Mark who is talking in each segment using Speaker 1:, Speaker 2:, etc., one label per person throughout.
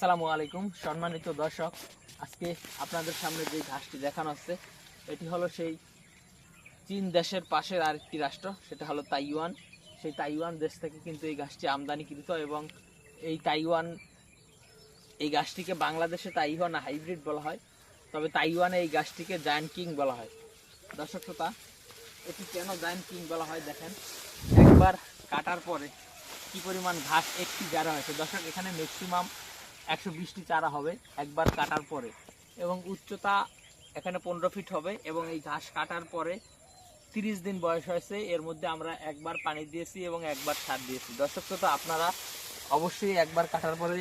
Speaker 1: আসসালামু আলাইকুম, সম্মানিত দর্শক। আজকে আপনাদের সামনে যে ঘাসটি দেখানো হচ্ছে, এটি হলো সেই চীন দেশের পাশের আরেকটি রাষ্ট্র, সেটা হলো তাইওয়ান। সেই তাইওয়ান দেশ থেকে কিন্তু এই ঘাসটি আমদানিকৃত এবং এই তাইওয়ান, এই গাছটিকে বাংলাদেশে তাইওয়ান হাইব্রিড বলা হয়, তবে তাইওয়ানে এই গাছটিকে জায়ান্ট কিং বলা হয়। দর্শক শ্রোতা, এটি কেন জায়ান্ট কিং বলা হয় দেখেন, একবার কাটার পরে কি পরিমাণ ঘাস একটি চারা হয়েছে। দর্শক, এখানে ম্যাক্সিমাম একশো বিশটি চারা হবে একবার কাটার পরে। এবং উচ্চতা এখানে পনেরো ফিট হবে এবং এই ঘাস কাটার পরে তিরিশ দিন বয়স হয়েছে। এর মধ্যে আমরা একবার পানি দিয়েছি এবং একবার সার দিয়েছি। দর্শক তো আপনারা অবশ্যই একবার কাটার পরে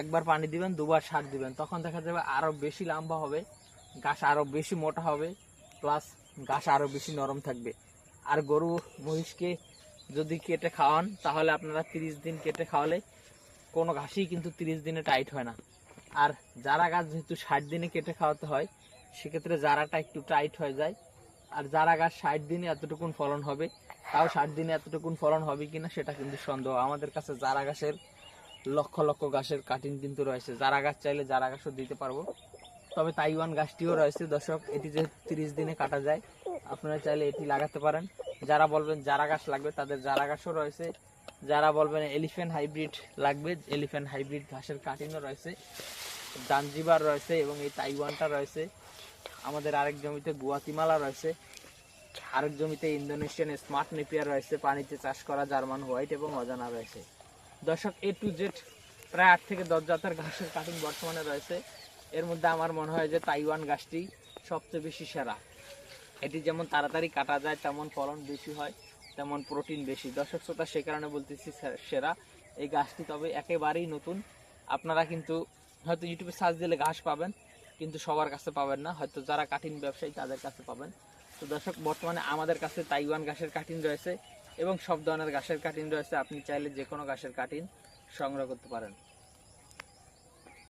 Speaker 1: একবার পানি দিবেন, দুবার সার দিবেন। তখন দেখা যাবে আরও বেশি লম্বা হবে, ঘাস আরও বেশি মোটা হবে, প্লাস ঘাস আরও বেশি নরম থাকবে। আর গরু মহিষকে যদি কেটে খাওয়ান, তাহলে আপনারা তিরিশ দিন কেটে খাওয়ালে কোনো ঘাসই কিন্তু তিরিশ দিনে টাইট হয় না। আর যারা গাছ যেহেতু ষাট দিনে কেটে খাওয়াতে হয়, সেক্ষেত্রে জারাটা একটু টাইট হয়ে যায়, আর যারা গাছ ষাট দিনে এতটুকুন ফলন হবে, তাও ষাট দিনে এতটুকুন ফলন হবে কিনা সেটা কিন্তু সন্দেহ। আমাদের কাছে জারা গাছের লক্ষ লক্ষ গাছের কাটিং কিন্তু রয়েছে। জারা গাছ চাইলে জারা গাছও দিতে পারব। তবে তাইওয়ান গাছটিও রয়েছে, দর্শক, এটি যে তিরিশ দিনে কাটা যায়, আপনারা চাইলে এটি লাগাতে পারেন। যারা বলবেন জারা গাছ লাগবে, তাদের জারা গাছও রয়েছে যারা বলবেন এলিফ্যান্ট হাইব্রিড লাগবে, এলিফ্যান্ট হাইব্রিড ঘাসের কাটিংও রয়েছে, জাঞ্জিবার রয়েছে এবং এই তাইওয়ানটা রয়েছে। আমাদের আরেক জমিতে গুয়াতিমালা রয়েছে, আরেক জমিতে ইন্দোনেশিয়ান স্মার্ট নেপিয়ার রয়েছে, পানিতে চাষ করা জার্মান হোয়াইট এবং অজানা রয়েছে। দর্শক এ টু জেড প্রায় আট থেকে দশ জাতের ঘাসের কাটিং বর্তমানে রয়েছে। এর মধ্যে আমার মনে হয় যে তাইওয়ান গাছটি সবচেয়ে বেশি সেরা। এটি যেমন তাড়াতাড়ি কাটা যায়, তেমন ফলন বেশি হয়। তেমন প্রোটিন বেশি। দর্শক শ্রোতা, সে কারণে বলতেছি সেরা। এই গাছটি তবে একেবারেই নতুন। আপনারা কিন্তু হয়তো ইউটিউবে সার্চ দিলে ঘাস পাবেন, কিন্তু সবার কাছে পাবেন না। হয়তো যারা কাঠিন ব্যবসায়ী, তাদের কাছে পাবেন। তো দর্শক, বর্তমানে আমাদের কাছে তাইওয়ান ঘাসের কাঠিন রয়েছে এবং সব ধরনের ঘাসের কাঠিন রয়েছে। আপনি চাইলে যে কোনো ঘাসের কাঠিন সংগ্রহ করতে পারেন।